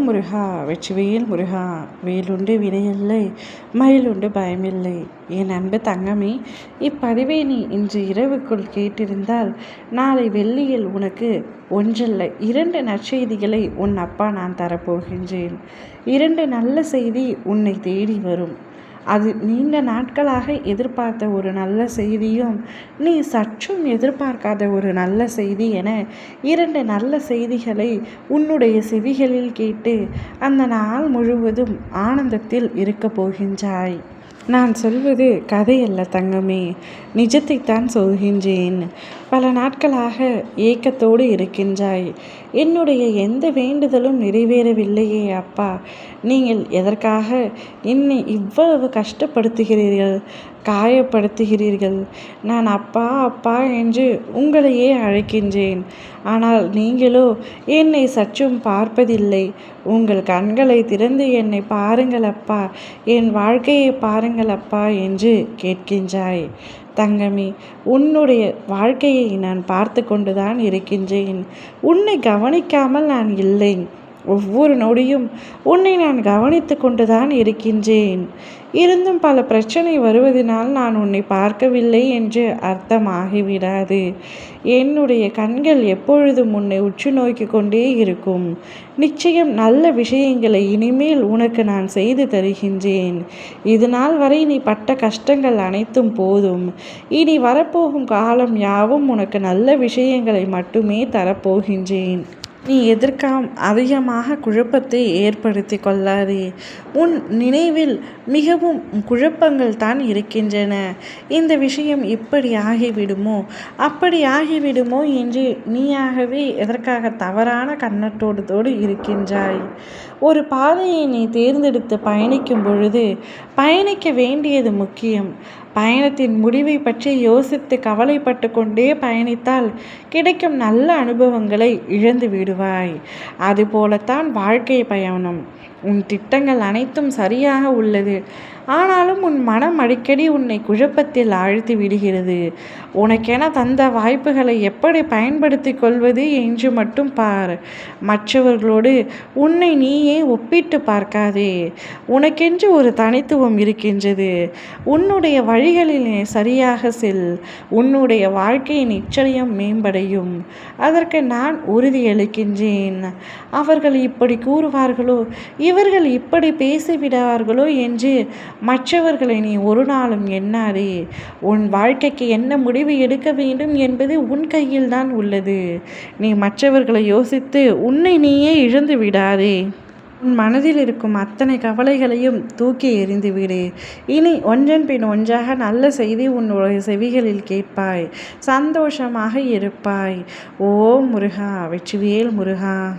முருகா வெற்றிவேல் முருகா வேலுண்டு வினையில்லை மயிலுண்டு பயமில்லை. என் அன்பு தங்கமே இப்பதிவை நீ இன்று இரவுக்குள் கேட்டிருந்தால் நாளை வெள்ளியில் உனக்கு ஒன்றல்ல இரண்டு நற்செய்திகளை உன் அப்பா நான் தரப்போகின்றேன். இரண்டு நல்ல செய்தி உன்னை தேடி வரும். அது நீண்ட நாட்களாக எதிர்பார்த்த ஒரு நல்ல செய்தியும் நீ சற்றும் எதிர்பார்க்காத ஒரு நல்ல செய்தி என இரண்டு நல்ல செய்திகளை உன்னுடைய செவிகளில் கேட்டு அந்த நாள் முழுவதும் ஆனந்தத்தில் இருக்கப் போகின்றாய். நான் சொல்வது கதையல்ல தங்கமே நிஜத்தைத்தான் சொல்கின்றேன். பல நாட்களாக ஏக்கத்தோடு இருக்கின்றாய். என்னுடைய எந்த வேண்டுதலும் நிறைவேறவில்லையே அப்பா. நீங்கள் எதற்காக என்னை இவ்வளவு கஷ்டப்படுத்துகிறீர்கள்? காயப்படுத்துகிறீர்கள். நான் அப்பா அப்பா என்று உங்களையே அழைக்கின்றேன். ஆனால் நீங்களோ என்னை சற்றும் பார்ப்பதில்லை. உங்கள் கண்களை திறந்து என்னை பாருங்கள் அப்பா. என் வாழ்க்கையை பாருங்கள் அப்பா என்று கேட்கின்றாய். தங்கமி உன்னுடைய வாழ்க்கையை நான் பார்த்து கொண்டுதான் இருக்கின்றேன். உன்னை கவனிக்காமல் நான் இல்லை ஒவ்வொரு நொடியும் உன்னை நான் கவனித்து கொண்டுதான் இருக்கின்றேன். இருந்தும் பல பிரச்சனை வருவதனால் நான் உன்னை பார்க்கவில்லை என்று அர்த்தமாகிவிடாது. என்னுடைய கண்கள் எப்பொழுதும் உன்னை உற்று நோக்கி கொண்டே இருக்கும். நிச்சயம் நல்ல விஷயங்களை இனிமேல் உனக்கு நான் செய்து தருகின்றேன். இது நாள் வரை நீ பட்ட கஷ்டங்கள் அனைத்தும் போதும். இனி வரப்போகும் காலம் யாவும் உனக்கு நல்ல விஷயங்களை மட்டுமே தரப்போகின்றேன். நீ எதற்காம் அதிகமாக குழப்பத்தை ஏற்படுத்தி கொள்ளாதே. உன் நினைவில் மிகவும் குழப்பங்கள் தான் இருக்கின்றன. இந்த விஷயம் இப்படி ஆகிவிடுமோ? அப்படி ஆகிவிடுமோ என்று நீயாகவே எதற்காக தவறான கண்ணட்டோடு இருக்கின்றாய்? ஒரு பாதையை நீ தேர்ந்தெடுத்து பயணிக்கும் பொழுது பயணிக்க வேண்டியது முக்கியம். பயணத்தின் முடிவை பற்றி யோசித்து கவலைப்பட்டு கொண்டே பயணித்தால் கிடைக்கும் நல்ல அனுபவங்களை இழந்து விடுவாய். அதுபோலத்தான் வாழ்க்கை பயணம். உன் திட்டங்கள் அனைத்தும் சரியாக உள்ளது. ஆனாலும் உன் மனம் அடிக்கடி உன்னை குழப்பத்தில் ஆழ்த்தி விடுகிறது. உனக்கென தந்த வாய்ப்புகளை எப்படி பயன்படுத்தி கொள்வது என்று மட்டும் பார். மற்றவர்களோடு உன்னை நீயே ஒப்பிட்டு பார்க்காதே. உனக்கென்று ஒரு தனித்துவம் இருக்கின்றது. உன்னுடைய வழிகளில் சரியாக செல். உன்னுடைய வாழ்க்கை நிச்சயம் மேம்படையும். அதற்கு நான் உறுதியளிக்கின்றேன் அவர்கள் இப்படி கூறுவார்களோ? இவர்கள் இப்படி பேசிவிடுவார்களோ என்று மற்றவர்களை நீ ஒரு நாளும் எண்ணாதே. உன் வாழ்க்கைக்கு என்ன முடிவு எடுக்க வேண்டும் என்பது உன் கையில் தான் உள்ளது. நீ மற்றவர்களை யோசித்து உன்னை நீயே இழந்து விடாதே உன் மனதில் இருக்கும் அத்தனை கவலைகளையும் தூக்கி எறிந்துவிடு இனி ஒன்றன் பின் ஒன்றாக நல்ல செய்தி உன்னுடைய செவிகளில் கேட்பாய். சந்தோஷமாக இருப்பாய். ஓ முருகா வெற்றிவேல் முருகா.